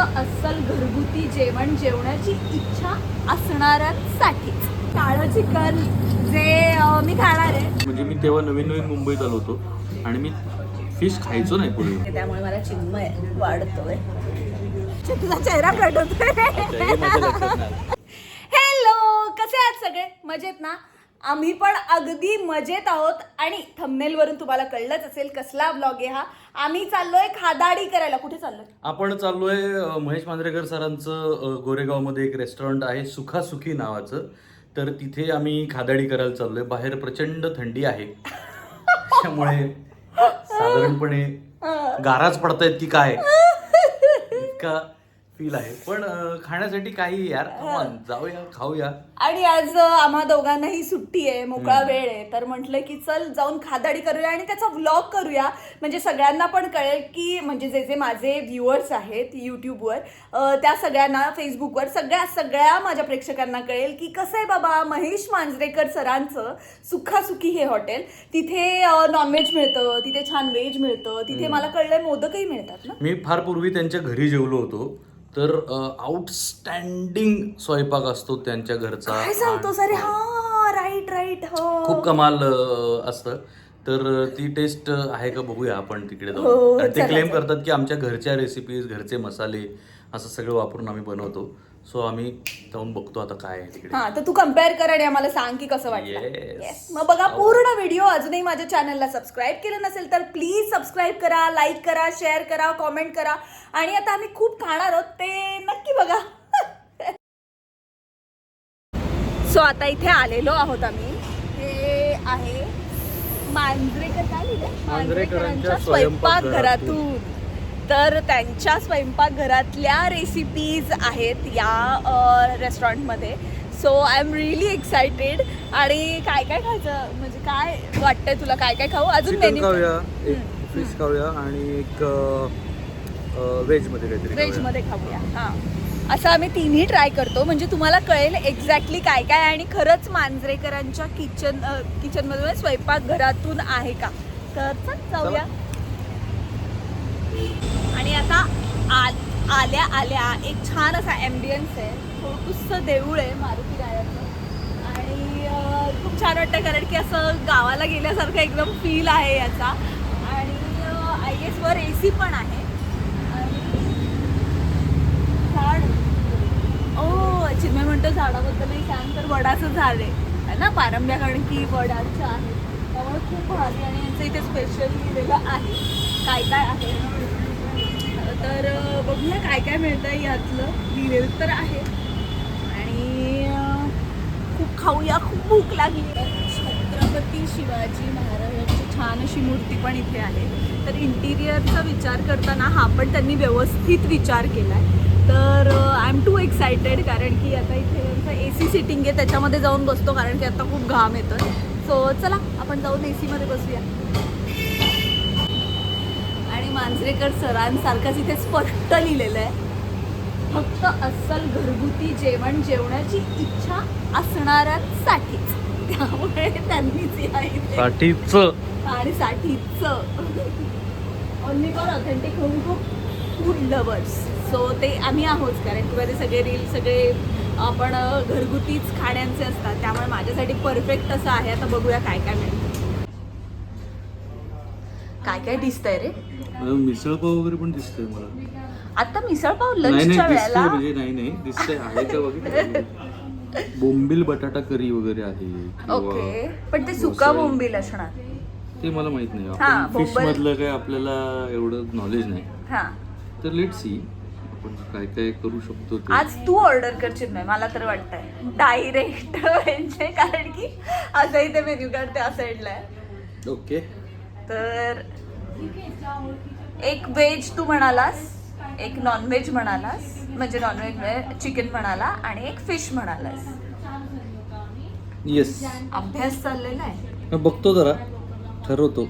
अस्सल घरगुती जेवण जेवणाची इच्छा असणाऱ्यांसाठीच. काळं चिकन जे अं, मी खाणार आहे. म्हणजे मी तेव्हा नवीन नवीन मुंबईत आलो होतो आणि मी फिश खायचो नाही पूर्वी. त्यामुळे मला चिन्मय वाढतोय. तुझा चेहरा हे माझ्या लक्षात नाही. हॅलो कसे आहात सगळे? मजेत ना? आम्ही पण अगदी मजेत आहोत. आणि thumbnail वरून तुम्हाला कळलंच असेल कसला ब्लॉग आहे हा. आम्ही चाललोय खादाडी करायला. कुठे चाललोय? आपण चाललोय अ, महेश मांजरेकर सरांचं अ, गोरेगावमध्ये एक रेस्टॉरंट आहे सुखासुखी नावाचं. तर तिथे आम्ही खादाडी करायला चाललोय. बाहेर प्रचंड थंडी आहे. त्यामुळे साधारणपणे गाराच पडतायत की काय? इतका फील आहे. पण खाण्यासाठी काही यार. जाऊया खाऊया. आणि आज आम्हा दोघांनाही सुट्टी आहे मोकळा वेळ आहे. तर म्हटलं की चल जाऊन खादाडी करूया आणि त्याचा व्लॉग करूया. म्हणजे सगळ्यांना पण कळेल की म्हणजे जे जे माझे व्ह्युअर्स आहेत युट्यूबवर त्या सगळ्यांना फेसबुकवर सगळ्या सगळ्या माझ्या प्रेक्षकांना कळेल की कसं आहे बाबा महेश मांजरेकर सरांचं सुखासुखी हे हॉटेल. तिथे नॉनव्हेज मिळतं तिथे छान व्हेज मिळतं तिथे मला कळलंय मोदकही मिळतात ना? मी फार पूर्वी त्यांच्या घरी जेवलो होतो. तर आउटस्टँडिंग स्वयंपाक असतो त्यांच्या घरचा. काय सांगतो सर हा राईट राईट हो. खूप कमाल अ, असतं. तर ती टेस्ट आहे का बघूया आपण तिकडे हो, जाऊन कारण ते चला, क्लेम. करतात की आमच्या घरच्या रेसिपीज घरचे मसाले असं सगळं वापरून आम्ही बनवतो. सो आम्ही जाऊन बघतो आता काय आहे तिकडे. हा तर तू कंपेअर कर आणि आम्हाला सांग की कसं वाटलं Yes. Yes. मग बघा पूर्ण व्हिडिओ अजूनही माझ्या चॅनलला सबस्क्राईब केलं नसेल तर प्लीज सबस्क्राईब करा लाईक करा शेअर करा कॉमेंट करा. आणि आता आम्ही खूप खाणार आहोत ते नक्की बघा. सो आता इथे आलेलो आहोत आम्ही. हे आहे मांजरेकर काय लिहिलंय? मांजरेकरांच्या स्वयंपाकघरातून तर त्यांच्या स्वयंपाकघरातल्या रेसिपीज आहेत या रेस्टॉरंटमध्ये so I am really excited आणि काय काय खायचं? म्हणजे काय वाटतंय तुला? काय काय खाऊ? अजून मेन्यू खाऊया एक फिश खाऊया आणि एक व्हेजमध्ये काहीतरी व्हेज खाऊया. मध्ये खाऊया. हां. असं आम्ही तिन्ही ट्राय करतो. म्हणजे तुम्हाला कळेल एक्झॅक्टली काय काय आणि खरंच मांजरेकरांच्या किचन किचनमधून स्वयंपाकघरातून आहे का? तर चल जाऊया. आणि आता आ- आल्या आल्या. एक छान असा ॲम्बियन्स आहे. थोडंसं देऊळ आहे मारुती रायाचं आणि खूप छान वाटतं कारण की असं गावाला गेल्यासारखं एकदम फील आहे याचा. आणि आय गेस वर ए सी पण आहे. आणि झाड. ओ चिन्मय म्हणतो झाडाबद्दलही सांग तर वडाचं झाड आहे. ना? पारंब्या कारण की वडाचं आहे. त्यामुळे खूप भारी आणि यांचं इथे स्पेशल लिहिलेलं आहे. काय काय आहे? तर बघूया काय काय मिळतं यातलं. लिहिलेलं तर आहे. आणि खूप खाऊया खूप भूक लागली. छत्रपती शिवाजी महाराजांची छान अशी मूर्ती पण इथे आहे. तर इंटिरियरचा विचार करताना हा पण त्यांनी व्यवस्थित विचार केला आहे तर आय एम टू एक्सायटेड कारण की आता इथे यांचं ए सी सिटिंग आहे त्याच्यामध्ये जाऊन बसतो कारण की आता खूप घाम येतो सो चला आपण जाऊन ए सीमध्ये बसूया. मांजरेकर सरांसारखंच इथे स्पष्ट लिहिलेलं आहे. फक्त अस्सल घरगुती जेवण जेवणाची इच्छा असणाऱ्यांसाठीच त्यामुळे त्यांनीच साठीच. आणि साठीच. Only for authentic home cook food lovers so ते आम्ही आहोत कारण किंवा ते सगळे रील सगळे आपण घरगुतीच खाण्यांचे असतात. त्यामुळे माझ्यासाठी परफेक्ट असं आहे. आता बघूया काय काय मिळतं. काय काय दिसतंय रे मिसळ पाव वगैरे पण दिसतंय मला. आता मिसळ पाव नाही नाही लंचच्या दिसतंय वेळेला? म्हणजे नाही नाही दिसतंय आहे का बघितलं बोंबील बटाटा करी वगैरे आहे किंवा ओके पण ते सुका. बोंबील असणार. ते मला माहीत नाही. हा, आपण फिश बोंबल- मधलं काय आपल्याला एवढं नॉलेज नाही. हा. तर लेट सी आपण काय काय करू शकतो ते. आज तू ऑर्डर करशील नाही मला तर वाटतंय. डायरेक्ट म्हणजे कारण की असंही ते मेन्यू कार्ड त्या साईडला आहे. ओके तर एक व्हेज तू म्हणालास एक नॉनव्हेज म्हणालास म्हणजे नॉनव्हेज चिकन म्हणाला आणि एक फिश म्हणालास. येस अभ्यास चाललेला आहे. बघतो जरा. ठरवतो.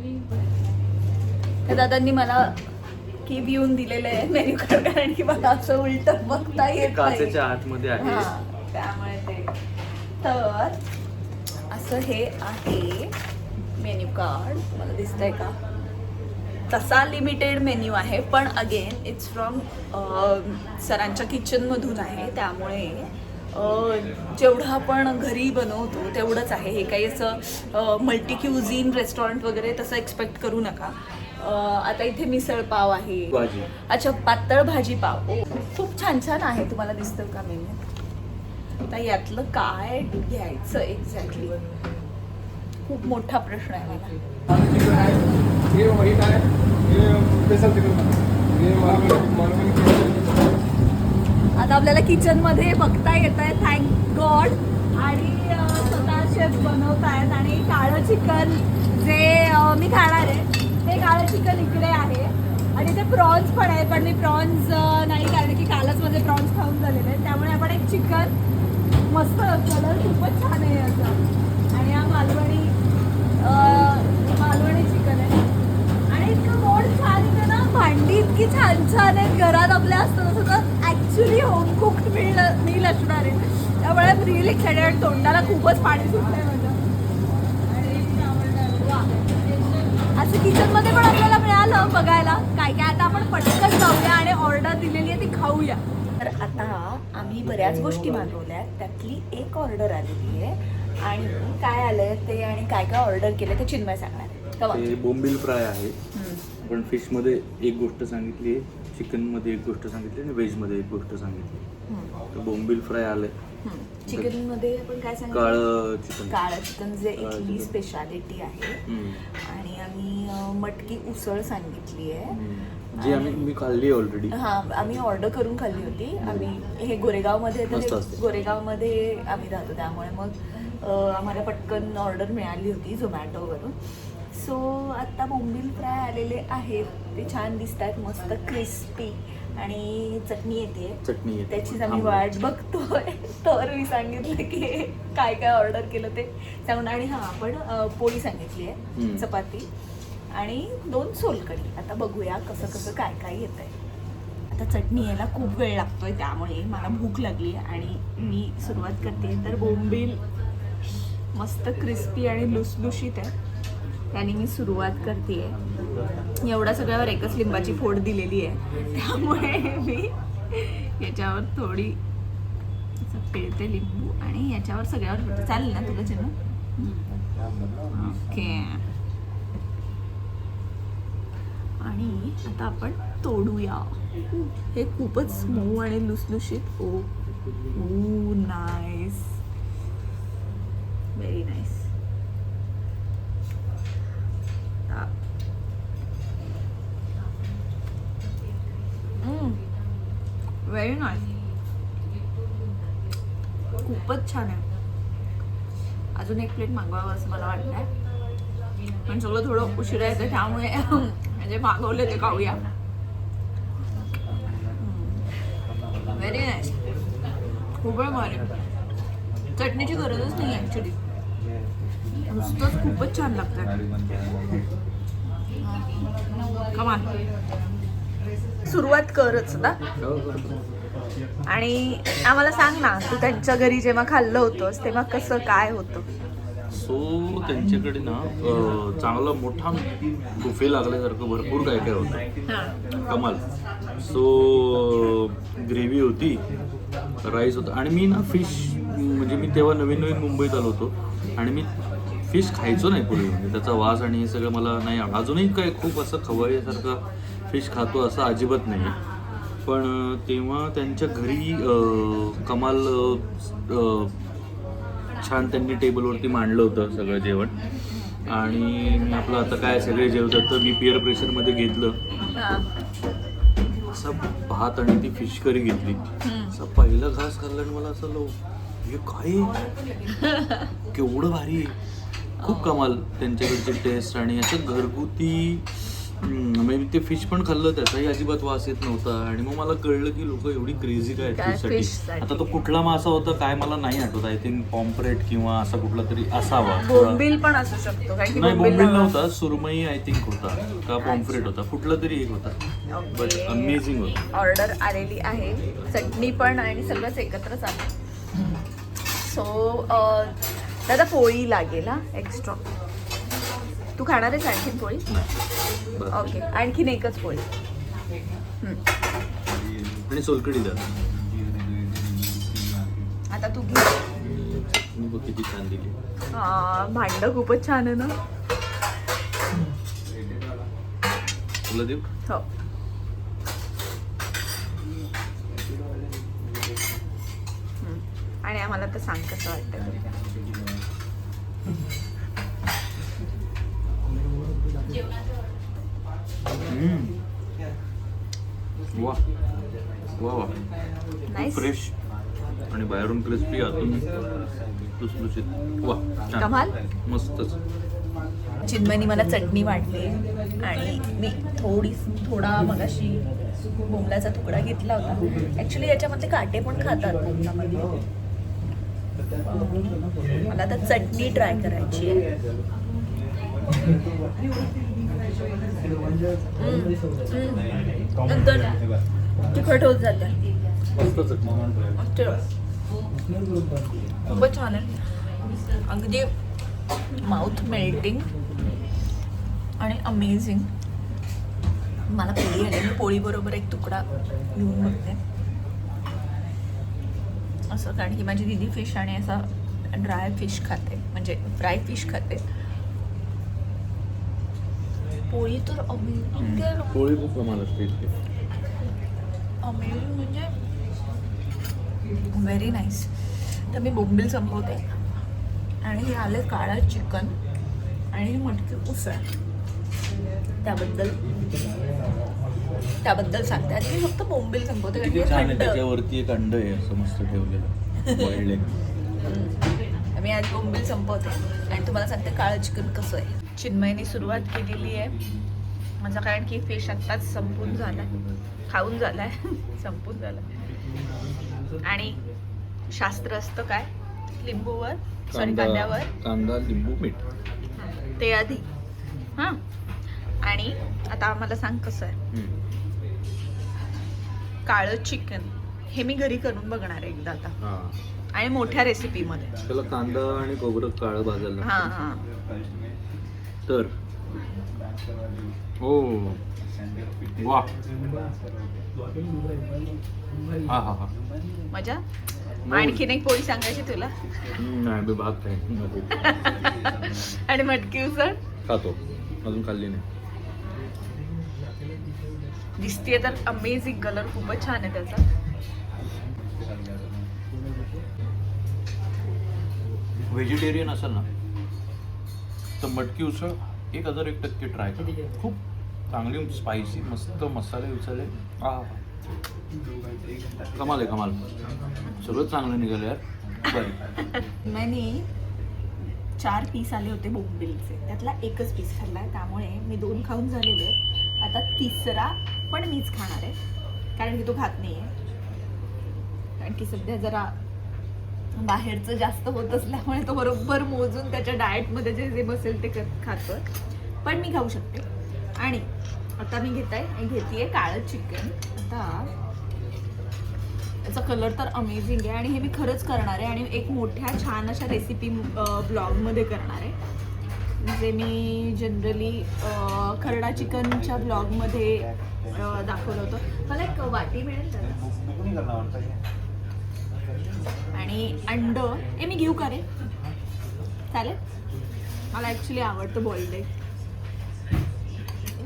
त्या दादांनी मला की येऊन दिलेलं आहे मेन्यू कार्ड कारण की मला असं उलट बघता येत नाही. काचेच्या आतमध्ये आहे. हा, त्यामुळे ते. तर असं हे आहे मेन्यू कार्ड. मला दिसतंय का? तसा लिमिटेड मेन्यू आहे पण अगेन इट्स फ्रॉम सरांच्या किचनमधून आहे. त्यामुळे जेवढं आपण घरी बनवतो तेवढंच आहे. हे काही असं मल्टी क्युझिन रेस्टॉरंट वगैरे तसं एक्सपेक्ट करू नका. आता इथे मिसळ पाव आहे. अच्छा पातळ भाजी पाव. खूप छान छान आहे तुम्हाला दिसतं का मेन्यू? आता यातलं काय घ्यायचं एक्झॅक्टली खूप मोठा प्रश्न आहे मला आता आपल्याला किचनमध्ये बघता येत आहे थँक गॉड आणि स्वतः शेफ बनवतायत आणि काळं चिकन जे मी खाणार आहे ते काळं चिकन इकडे आहे. आणि ते प्रॉन्स पण आहे पण मी प्रॉन्स नाही कारण की कालच माझे प्रॉन्स खाऊन झालेले आहेत. त्यामुळे आपण एक चिकन मस्त कलर खूपच छान आहे याचा आणि हा मालवणी अं, मालवणी चिकन आहे आणि इतकं गोड छान इथे ना भांडी इतकी छान छान आहेत घरात आपल्या असतं तसं तर actually home cooked meal meal असणार आहे. त्यामुळे रिअल एक्साइटेड तोंडाला खूपच पाणी सुटलंय माझ्या. असं किचनमध्ये पण आपल्याला मिळालं बघायला. काय काय आता आपण पटकन जाऊया आणि ऑर्डर दिलेली आहे ती खाऊया. तर आता आम्ही बऱ्याच गोष्टी मागवल्या त्यातली एक ऑर्डर आलेली आहे. आणि काय आलंय ते आणि काय काय ऑर्डर केलं ते चिन्मय सांगणार आहे. बोंबील फ्राय आहे. हम्म. पण फिशमध्ये एक गोष्ट सांगितली आहे चिकनमध्ये एक गोष्ट सांगितली आणि व्हेजमध्ये एक गोष्ट सांगितली. तर बोंबील फ्राय आलं. चिकनमध्ये आपण काय सांगितलं काळं चिकन काळं चिकन जे इथली. स्पेशालिटी आहे. आणि आम्ही मटकी उसळ सांगितली आहे. जी आम्ही मी खाल्ली ऑलरेडी हा आम्ही ऑर्डर करून खाल्ली होती आम्ही हे गोरेगावमध्ये. गोरेगावमध्ये आम्ही राहतो त्यामुळे मग आम्हाला पटकन ऑर्डर मिळाली होती झोमॅटोवरून सो आता बोंबील फ्राय आलेले आहेत. ते छान दिसत आहेत मस्त क्रिस्पी आणि चटणी येते. चटणी येते. त्याचीच आम्ही. वाट बघतोय. तर मी सांगितलं की काय काय ऑर्डर केलं ते. सांगून आणि हां आपण अं, पोळी सांगितली आहे. चपाती. आणि दोन सोलकढी. आता बघूया कसं कसं काय काय येत आहे आता चटणी यायला खूप वेळ लागतोय त्यामुळे मला भूक लागली आणि मी सुरुवात करते. तर बोंबील मस्त क्रिस्पी आणि लुसलुशीत आहे. त्याने मी सुरुवात करते एवढा सगळ्यावर एकच लिंबाची फोड दिलेली आहे. त्यामुळे मी याच्यावर थोडी असं पिळते लिंबू आणि याच्यावर सगळ्यावर चालेल ना तुला चिन्ह ओके. आणि आता आपण तोडूया. हे खूपच मऊ आणि लुसलुशीत. ओ nice very nice very nice खूपच छान आहे. अजून एक प्लेट मागवावं असं मला वाटतंय. पण सगळं थोडं उशिरा येतं त्यामुळे म्हणजे मागवले ते खाऊया. व्हेरी नाईस खूप भारी. चटणीची गरजच नाही ॲक्च्युली नुसतंच खूपच छान लागतं कमान सुरुवात करच ना. आणि आम्हाला सांग ना तू त्यांच्या घरी जेव्हा खाल्लं होतंस तेव्हा कसं काय होतं? सो त्यांच्याकडे ना चांगला मोठा बुफे लागल्यासारखं भरपूर काय काय होतं. कमाल. सो ग्रेव्ही होती राईस होता आणि मी ना फिश म्हणजे मी तेव्हा नवीन नवीन मुंबईत आलो होतो आणि मी फिश खायचो नाही पूर्वी. म्हणजे त्याचा वास आणि हे सगळं मला नाही. अजूनही काय खूप असं खवय्यासारखं फिश खातो असं अजिबात नाही. आहे पण तेव्हा त्यांच्या घरी कमाल छान त्यांनी टेबलवरती मांडलं होतं सगळं जेवण. आणि मी आपलं आता काय सगळे जेवतात तर मी पिअर प्रेशरमध्ये घेतलं. असा भात आणि ती फिश करी घेतली. असा पहिला घास खाल्ला आणि मला असं लो हे काय? केवढं भारी आहे. खूप कमाल त्यांच्याकडची टेस्ट आणि असं घरगुती म्हणजे ते फिश पण खाल्लं त्याचाही अजिबात वास येत नव्हता. आणि मग मला कळलं की लोक एवढी क्रेझी काय काय फिश fish साठी. साठी. आता तो कुठला मासा होता काय मला नाही आठवत. आय थिंक पॉम्परेट किंवा असा कुठला तरी असावा. बोंबील पण असू शकतो कारण की नाही बोंबील बोंबील नव्हता सुरमई आय थिंक होता. का पॉम्फ्रेट होता. कुठला तरी एक होता. बट अमेझिंग होता. ऑर्डर आलेली आहे. चटणी पण आणि सगळंच एकत्रच आहे सो दादा पोळी लागेल हा? एक्स्ट्रा तू खाणार आहेस आणखीन पोळी. ओके आणखीन एकच पोळी. आणि सोलकडी द्या आता तू घे. मी बघ किती छान दिली. हा, भांडं खूपच छान आहे ना. तुला देऊ? हो. आणि आम्हाला तर सांग कसं वाटतं वा. वा वा. Nice. फ्रेश आणि बाहेरून क्रिस्पी आतून लुसलुशीत. वा छान. कमाल. मस्तच. चिन्मयनी मला चटणी वाटली. आणि मी थोडी थोडा मगाशी बोंबलाचा तुकडा घेतला होता. ॲक्च्युली याच्यामध्ये काटे पण खातात बोंबलामध्ये. मला आता चटणी ट्राय करायची आहे. नंतर तिखट होत जाते. खूपच छान आहे. अगदी माउथ मेल्टिंग आणि अमेझिंग मला पोळी आली. मी पोळीबरोबर एक तुकडा घेऊन बघते. असं कारण की माझी दिदी फिश आणि असा ड्राय फिश खाते. म्हणजे फ्राय फिश खाते. पोळी तर आहे पोळी खूप असते म्हणजे व्हेरी नाईस तर मी बोंबील संपवते. आणि हे आले काळं चिकन आणि मटकी उसळ. त्याबद्दल त्याबद्दल सांगते. आणि मी फक्त बोंबील संपवते कारण किती की छान आहे थंड. त्याच्यावरती एक अंड आहे असं मस्त ठेवलेलं. बॉइल्ड. मी आज बोंबील संपवते. आणि तुम्हाला सांगते काळं चिकन कसं आहे. चिन्मयने सुरुवात केलेली आहे. माझा कारण की फिश आत्ताच संपून झाला खाऊन झालाय. संपून झाला आणि शास्त्र असतं काय? लिंबूवर सॉरी कांद्यावर कांदा लिंबू मीठ. ते आधी. हां. आणि आता आम्हाला सांग कसं आहे. काळं चिकन. हे मी घरी करून बघणार आहे एकदा आता. आणि मोठ्या रेसिपीमध्ये त्याला कांदा आणि खोबरं काळं भाजायला हां. हां. तर. हो. वा. हा हा हा. मजा? आणखीन एक पोळी सांगायची तुला? नाही मी भात नको. आणि मटकी उसळ खातो. अजून खाल्ली नाही. दिसतीये तर अमेझिंग कलर खूपच छान आहे त्याचा. व्हेजिटेरियन असाल ना? तर मटकी उसळ एक हजार एक टक्के ट्राय करा. खूप चांगली स्पायसी मस्त मसाले विसाले कमाल आहे कमाल. सगळं चांगलं निघालं यार. बरं. मैंने चार पीस आले होते बोंबिलचे त्यातला एकच पीस खाल्ला त्यामुळे मी दोन खाऊन झालेले. आता तिसरा पण मीच खाणार आहे. कारण की तो खात नाही आहे कारण की सध्या जरा बाहेरचं जास्त होत असल्यामुळे तो बरोबर मोजून त्याच्या डाएटमध्ये जे जे बसेल ते खातो पण मी खाऊ शकते. आणि आता मी घेत आहे घेते काळं चिकन आता त्याचा कलर तर अमेझिंग आहे. आणि हे मी खरंच करणार आहे. आणि एक मोठ्या छान अशा रेसिपी ब्लॉगमध्ये करणार आहे. जे मी जनरली खरडा चिकनच्या ब्लॉगमध्ये दाखवलं होतं. मला एक वाटी मिळेल त्याला? आणि अंड हे मी घेऊ का रे? चालेल? मला ॲक्च्युली आवडतं बॉईल्ड एग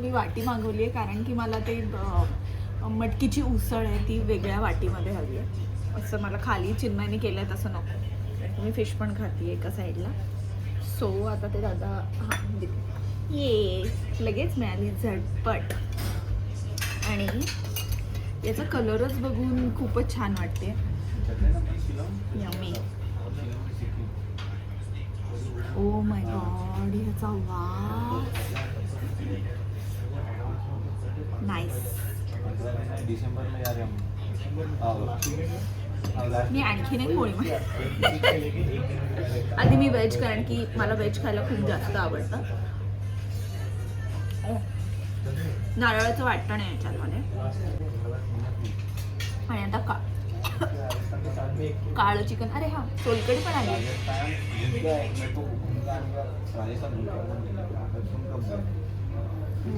मी वाटी मागवली आहे कारण की मला ते मटकीची उसळ आहे ती वेगळ्या वाटीमध्ये हवी आहे. असं मला खाली चिन्मयने केलं आहे तसं नको. मी फिश पण खाते एका साईडला सो आता ते दादा हां ये. लगेच मिळाली झटपट. आणि याचा कलरच बघून खूपच छान वाटते. यम्मी ओ माय god, ह्याचा a नाईस Nice. मी आणखीन एक पोळी आधी मी व्हेज कारण की मला व्हेज खायला खूप जास्त आवडतं. नारळाचं वाटण आहे याच्यामध्ये. आणि आता का काळं चिकन. अरे हा सोलकडी पण आहे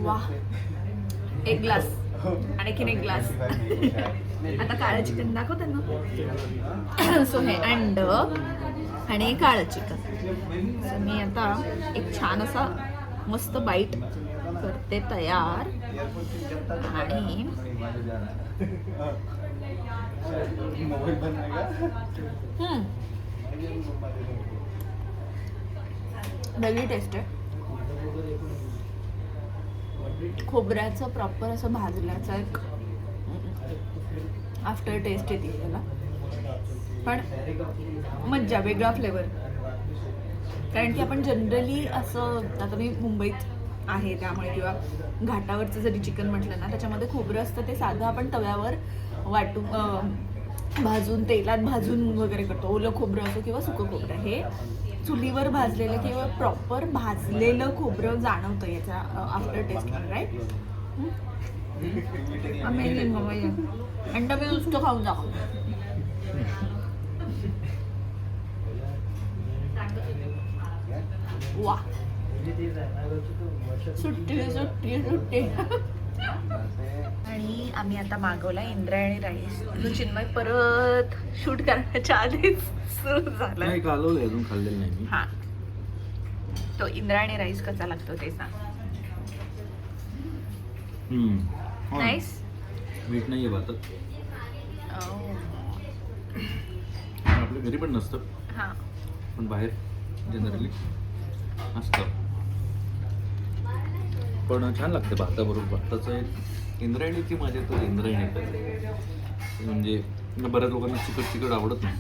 वा एक ग्लास. आणखीन एक ग्लास. आता काळं चिकन दाखव ना? सो हे अंड आणि काळं चिकन. सो मी आता एक छान असा मस्त बाईट करते तयार. आणि वेगळी टेस्ट आहे. खोबऱ्याचं प्रॉपर असं भाजल्याचं एक आफ्टर टेस्ट येते त्याला. पण मज्जा वेगळा फ्लेवर कारण की आपण जनरली असं आता मी मुंबईत आहे त्यामुळे किंवा घाटावरचं जरी चिकन म्हटलं ना त्याच्यामध्ये खोबरं असतं ते साधं आपण तव्यावर वाटून भाजून तेलात भाजून वगैरे करतो. ओलं खोबरं असो किंवा सुकं खोबरं. हे चुलीवर भाजलेलं किंवा प्रॉपर भाजलेलं खोबरं जाणवतं याचा after taste right amazing amazing अंडा मी नुसतं खाऊन जा. वा सुट्टी सुट्टी सुट्टी. आणि आम्ही आता मागवला इंद्रायणी राईस. जो चिन्मय परत शूट करण्याच्या आधीच सुरू झाला. नाही कालवलंय अजून खाल्लेलं नाही मी. हा. तो इंद्रायणी राईस कसा लागतो ते सांग. हम्म. नाईस मीठ नाहीये भातात. आपल्या घरी पण नसतं. हा. पण बाहेर जनरली असतं. पण छान लागते भाताबरोबर. भाताचं एक इंद्रायणीची मजा तर इंद्रायणी म्हणजे बऱ्याच लोकांना चिकट चिकट आवडत नाही.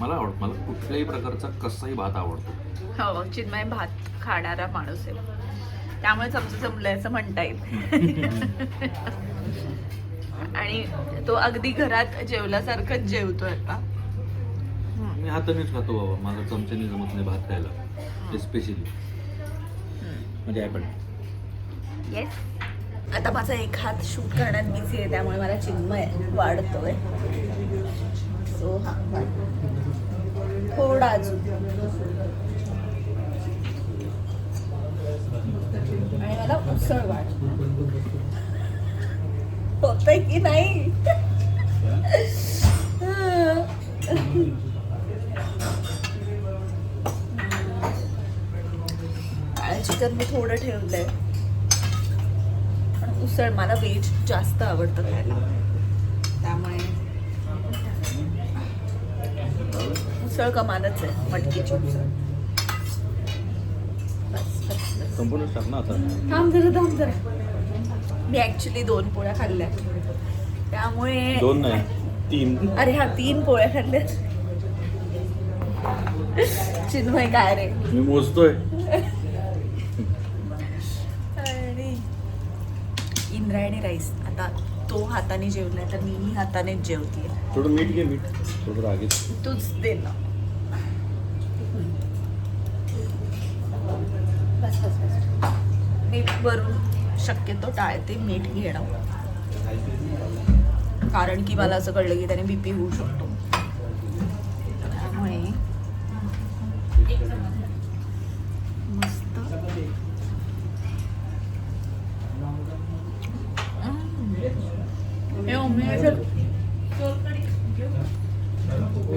मला आवडत मला कुठल्याही प्रकारचा कसाही भात आवडतो. हो चिन्मय भात खाणारा माणूस आहे. त्यामुळेच आमचं जमलंय असं म्हणता येईल. आणि तो अगदी घरात जेवल्यासारखंच जेवतोय आता. मी हातानेच खातो बाबा. माझा चमच्याने जमत नाही भात खायला. स्पेशली म्हणजे आहे पण. येस आता माझा एक हात शूट करण्यात बिझी आहे त्यामुळे मला चिन्मय वाढतोय. सो हा. थोडा अजून. आणि मला उसळ वाढ. होतंय की नाही? चिकन मी थोडं ठेवलंय. उसळ मला व्हेज जास्त आवडतं खायला. त्यामुळे उसळ कमालच आहे मटकीची उसळ. बस, बस, बस. संपूर्ण थांब जरा थांब जरा. मी ऍक्च्युली दोन पोळ्या खाल्ल्या. त्यामुळे दोन नाही तीन. अरे हा तीन पोळ्या खाल्ल्या चिन्मय काय रे? मी मोजतोय आणि इंद्रायणी राईस आता तो हाताने जेवलाय तर मी हातानेच जेवतीये. थोडं मीठ घे मीठ. थोडं रागेत तूच दे ना. बस बस बस. मी वरून शक्यतो टाळते मीठ घेणं. कारण की मला असं कळलं की त्याने बीपी होऊ शकतो.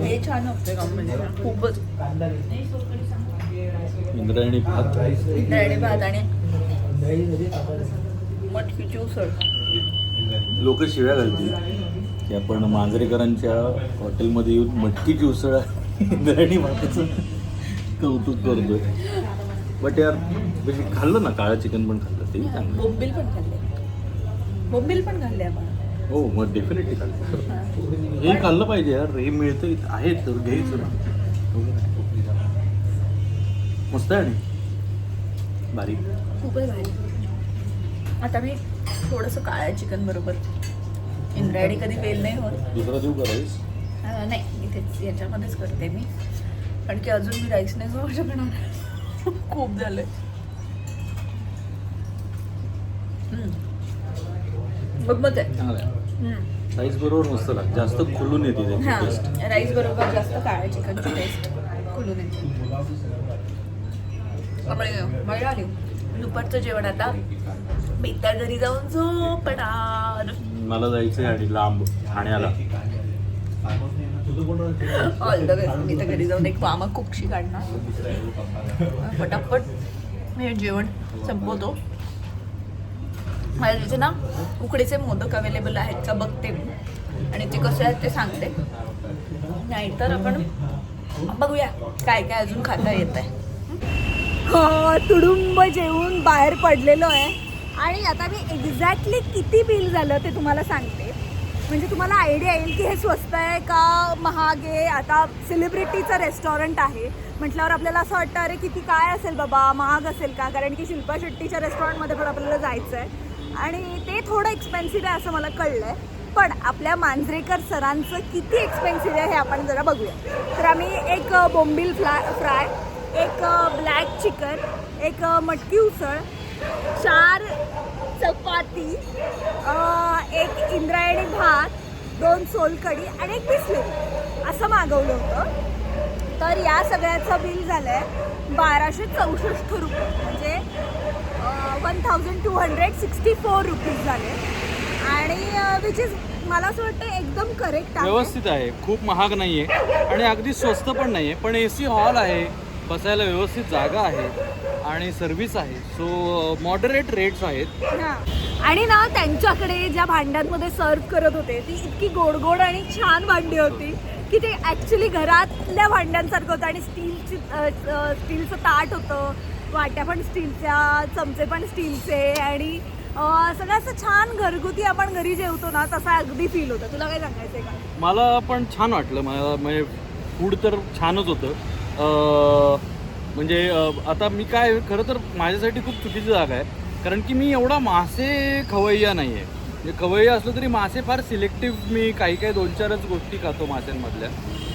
हे छान खूपच. इंद्रायणी भात. इंद्रायणी भात आणि मटकीची उसळ लोक शिव्या घालतील. की आपण मांजरेकरांच्या हॉटेलमध्ये येऊन मटकीची उसळ इंद्रायणी भाताचं कौतुक करतोय. बट यार म्हणजे खाल्लं ना काळं चिकन पण खाल्लं ते चांगलं. बोंबील पण खाल्ले. बोंबील पण खाल्ले आपण. हो मग डेफिनेटली खाल्लं हे खाल्लं पाहिजे यार. हे मिळतं इथं आहे तर घ्यायचं. ना मस्त आहे आणि? बारीक. खूपच भारी. आता मी थोडंसं काळ्या चिकन बरोबर. इंद्रायणी कधी फेल नाही होत. दुसरा देऊ का राईस अं, नाही इथेच याच्यामध्येच करते मी. कारण की अजून मी राईस नाही खाऊ शकणार. खूप झालंय. हम्म. मग आहे चांगलं आहे. हम्म. राईस बरोबर मस्त लागतं. जास्त खुलून येते त्याची टेस्ट हां राईस बरोबर जास्त काळ्या चिकनची टेस्ट खुलून येते. त्यामुळे मजा आली. दुपारचं जेवण आता. तर घरी जाऊन झोपणार. मला जायचंय आणि लांब ठाण्याला. ऑल द बेस्ट मी तर घरी जाऊन एक मामा कुक्षी काढणार. मी हे जेवण संपवतो. मला तिथे ना उकडीचे मोदक अवेलेबल आहेत का बघते मी. आणि ते कसे आहेत ते सांगते. नाहीतर आपण बघूया काय काय अजून खाता येत आहे. तुडुंब जेवून बाहेर पडलेलो आहे. आणि आता मी एक्झॅक्टली किती बिल झालं ते तुम्हाला सांगते. म्हणजे तुम्हाला आयडिया येईल की हे स्वस्त आहे का महाग? आहे आता सेलिब्रिटीचं रेस्टॉरंट आहे. म्हटल्यावर आपल्याला असं वाटतं अरे किती काय असेल बाबा? महाग असेल का? कारण की शिल्पा शेट्टीच्या रेस्टॉरंटमध्ये पण आपल्याला जायचं आहे आणि ते थोडं एक्सपेन्सिव्ह आहे असं मला कळलं आहे पण आपल्या मांजरेकर सरांचं किती एक्सपेन्सिव्ह आहे हे आपण जरा बघूया. तर आम्ही एक बोंबील फ्ला फ्राय एक ब्लॅक चिकन एक मटकी उसळ चार चपाती एक इंद्रायणी भात दोन सोलकढी आणि एक बिस्लेरी असं मागवलं होतं. तर या सगळ्याचं बिल झालं आहे बाराशे चौसष्ट रुपये. म्हणजे one thousand two hundred sixty four rupees झाले. आणि विच इज मला असं वाटतं एकदम करेक्ट आहे. व्यवस्थित आहे. खूप महाग नाहीये. आणि अगदी स्वस्त पण नाहीये. पण ए सी हॉल आहे. बसायला व्यवस्थित जागा आहे. आणि सर्व्हिस आहे. सो मॉडरेट रेट्स आहेत. आणि ना त्यांच्याकडे ज्या भांड्यांमध्ये सर्व करत होते ती इतकी गोड गोड आणि छान भांडी होती की ते ॲक्च्युली घरातल्या भांड्यांसारखं होतं. आणि स्टीलची स्टीलचं ताट होतं. वाट्या पण स्टीलच्या चमचे पण स्टीलचे आणि सगळं असं छान घरगुती आपण घरी जेवतो ना तसा अगदी फील होतं. तुला काय सांगायचं का? मला पण छान वाटलं. मला म्हणजे फूड तर छानच होतं. म्हणजे आता मी काय खरं तर माझ्यासाठी खूप चुकीची जागा आहे. कारण की मी एवढा मासे खवय्या नाही आहे म्हणजे खवय्या असलं तरी मासे फार सिलेक्टिव्ह मी काही काही दोन चारच गोष्टी खातो माशांमधल्या.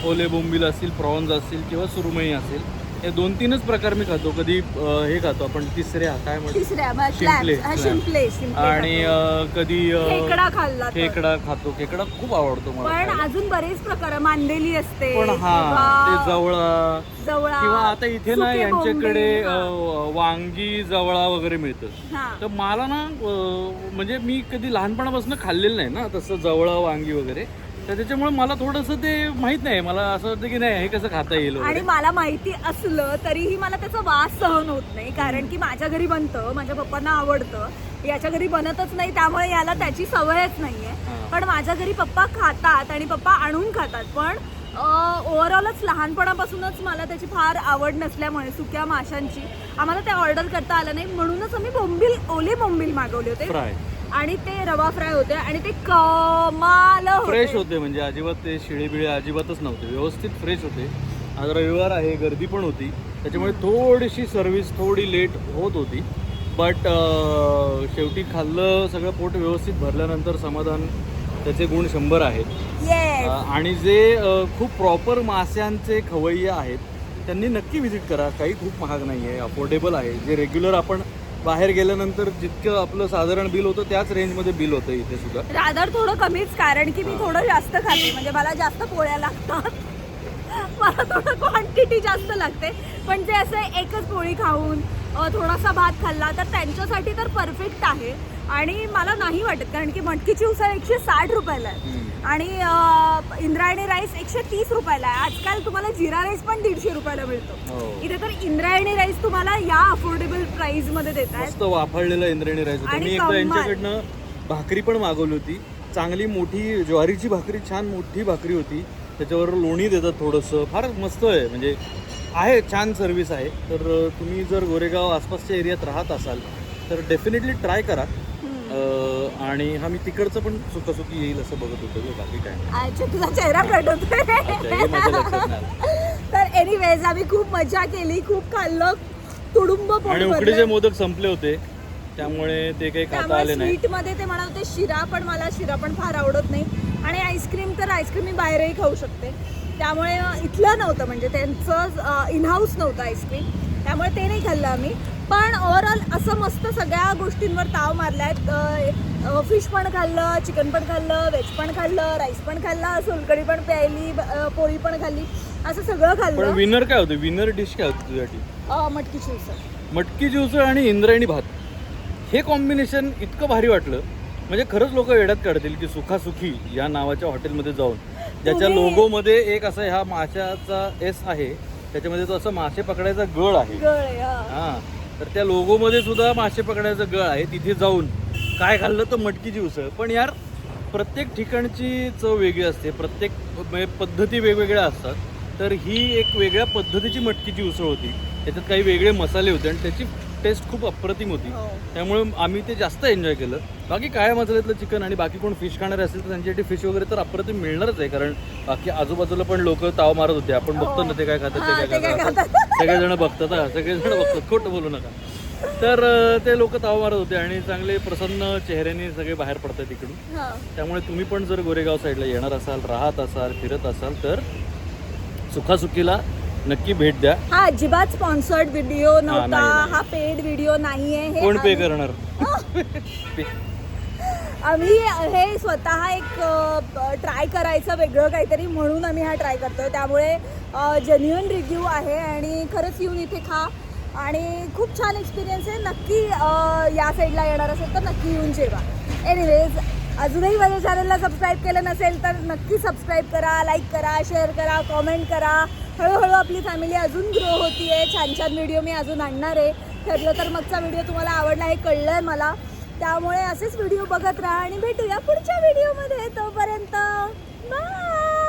ओले बोंबील असतील प्रॉन्स असतील किंवा सुरमई असेल. हे दोन तीनच प्रकार मी खातो कधी अं, हे खातो आपण तिसरे हा काय म्हणतो तिसऱ्या मग शिंपले, slabs. हा, slab. शिंपले शिंपले आणि. अं, कधी अं, खेकडा खाल्ला तर. खेकडा खातो खेकडा खूप आवडतो मला पण खायला. अजून बरेच प्रकार. मांदेली असते पण हा ते किंवा जवळा जवळा किंवा आता इथे ना सुके यांच्याकडे बोंबील, हा. अं, वांगी जवळा वगैरे मिळतं हा. तर मला ना अं, म्हणजे मी कधी लहानपणापासून खाल्लेलं नाही ना तसं जवळा वांगी वगैरे तर त्याच्यामुळे मला थोडंसं ते माहीत नाही. मला असं वाटतं की नाही हे कसं खाता येईल आणि. मला माहिती असलं तरीही मला त्याचा वास सहन होत नाही. कारण की माझ्या घरी बनतं माझ्या पप्पांना आवडतं. याच्या घरी बनतच नाही त्यामुळे याला त्याची सवयच नाहीये. पण माझ्या घरी पप्पा खातात आणि पप्पा आणून खातात. पण ओव्हरऑलच लहानपणापासूनच मला त्याची फार आवड नसल्यामुळे सुक्या माशांची. आम्हाला ते ऑर्डर करता आलं नाही. म्हणूनच आम्ही बोंबील ओले बोंबील मागवले होते. आणि ते रवा फ्राय होते आणि ते कमाल फ्रेश होते म्हणजे अजिबात ते शिळे बिळे अजिबातच नव्हते. व्यवस्थित फ्रेश होते. आज रविवार आहे गर्दी पण होती. त्याच्यामुळे थोडीशी सर्व्हिस थोडी लेट होत होती. बट शेवटी खाल्लं सगळं पोट व्यवस्थित भरल्यानंतर समाधान त्याचे गुण शंभर आहेत. आणि जे अ, खूप प्रॉपर मास्यांचे खवय्ये आहेत त्यांनी नक्की व्हिजिट करा. काही खूप महाग नाही आहे अफोर्डेबल आहे. जे रेग्युलर आपण बाहेर गेल्यानंतर जितकं आपलं साधारण बिल होतं त्याच रेंजमध्ये बिल होतं इथे सुद्धा. रादर थोडं कमीच कारण की मी थोडं जास्त खाते. म्हणजे मला जास्त पोळ्या लागतात. मला थोडं क्वांटिटी जास्त लागते. पण जे असं एकच पोळी खाऊन थोडासा भात खाल्ला तर त्यांच्यासाठी तर परफेक्ट आहे. आणि मला नाही वाटत कारण की मटकीची उसळ एकशे साठ रुपयाला आहे. आणि इंद्रायणी राईस एकशे तीस रुपयाला आहे. आजकाल तुम्हाला जिरा राईस पण दीडशे रुपयाला मिळतो. हो. इथे तर इंद्रायणी राईस तुम्हाला या अफोर्डेबल प्राइसमध्ये देत वाफळलेलं इंद्रायणी राईस आणि. यांच्याकडनं भाकरी पण मागवली होती. चांगली मोठी ज्वारीची भाकरी छान मोठी भाकरी होती. त्याच्यावर लोणी देतात थोडंसं. फार मस्त आहे. म्हणजे आहे छान सर्व्हिस आहे. तर तुम्ही जर गोरेगाव आसपासच्या एरियात राहत असाल तर डेफिनेटली ट्राय करा. आणि हा मी तिकडचं पण सुखसुखी येईल असं बघत होतो गं, बाकी काय नाही. अच्छा तुझा चेहरा. तर एनिवेज आम्ही खूप मजा केली खूप खाल्लं. तुडुंब आणि. उकडीचे मोदक संपले होते त्यामुळे ते काही खाता आले नाही. स्वीटमध्ये ते म्हणत होते शिरा पण मला शिरा पण फार आवडत नाही. आणि आईस्क्रीम तर आईस्क्रीम मी बाहेरही खाऊ शकते. त्यामुळे इथलं नव्हतं म्हणजे त्यांचं इनहाऊस नव्हतं आईस्क्रीम. त्यामुळे ते नाही खाल्लं आम्ही. पण ओव्हरऑल असं मस्त सगळ्या गोष्टींवर ताव मारलाय फिश पण खाल्लं चिकन पण खाल्लं व्हेज पण खाल्लं राईस पण खाल्ला सोलकडी पण प्यायली पोळी पण खाल्ली असं सगळं खाल्लं. विनर काय होते? विनर डिश काय होती तुझ्यासाठी? अ, मटकीची उसळ मटकीची उसळ आणि इंद्रायणी भात. हे कॉम्बिनेशन इतकं भारी वाटलं. म्हणजे खरंच लोक वेड्यात काढतील की सुखासुखी या नावाच्या हॉटेलमध्ये जाऊन. ज्याच्या लोगोमध्ये एक असं ह्या माशाचा एस आहे. त्याच्यामध्ये तो असं मासे पकडायचा गळ आहे. गळ आहे, हा. तर त्या लोगोमध्ये सुद्धा मासे पकडायचं गळ आहे तिथे जाऊन. काय खाल्लं तर मटकीची उसळ पण यार प्रत्येक ठिकाणची चव वेगळी असते. प्रत्येक म्हणजे पद्धती वेगवेगळ्या असतात. तर ही एक वेगळ्या पद्धतीची मटकीची उसळ होती. त्याच्यात काही वेगळे मसाले होते आणि त्याची टेस्ट खूप अप्रतिम होती. हो. त्यामुळे आम्ही ते जास्त एन्जॉय केलं. बाकी काय मसाल्यातलं चिकन आणि बाकी कोण फिश खाणारे असेल तर त्यांच्यासाठी फिश वगैरे तर अप्रतिम मिळणारच आहे. कारण बाकी आजूबाजूला पण लोक ताव मारत होते. आपण बघतो ना ते काय खातात हा, ते काय खातात. सगळेजण बघतात हा सगळेजण बघतात. खोटं बोलू नका. तर ते लोक ताव मारत होते आणि चांगले प्रसन्न चेहऱ्याने सगळे बाहेर पडतात इकडून. हा. त्यामुळे तुम्ही पण जर गोरेगाव साईडला येणार असाल राहत असाल फिरत असाल तर सुखासुखीला नक्की भेट द्या. हा अजिबात स्पॉन्सर्ड व्हिडिओ नव्हता. नाही, नाही. हा पेड व्हिडिओ नाहीये. हे कोण पे आम्ही- करणार? आम्ही हे स्वतः एक ट्राय करायचं वेगळं काहीतरी म्हणून आम्ही हा ट्राय करतोय. त्यामुळे जेन्युअन रिव्ह्यू आहे आणि खरंच येऊन इथे खा. आणि खूप छान एक्सपिरियन्स आहे. नक्की अ, या साईडला येणार असेल तर नक्की येऊन जेवा. एनिवेज अजूनही माझ्या चॅनलला सबस्क्राईब केलं नसेल तर नक्की सबस्क्राईब करा लाईक करा शेअर करा कॉमेंट करा. हळूहळू आपली फॅमिली अजून ग्रो होतीये. छान छान व्हिडिओ मी अजून आणणार आहे. ठरलं तर मगचा व्हिडिओ तुम्हाला आवडला हे कळलं आहे मला. त्यामुळे असेच व्हिडिओ बघत राहा आणि भेटूया पुढच्या व्हिडिओमध्ये तोपर्यंत बाय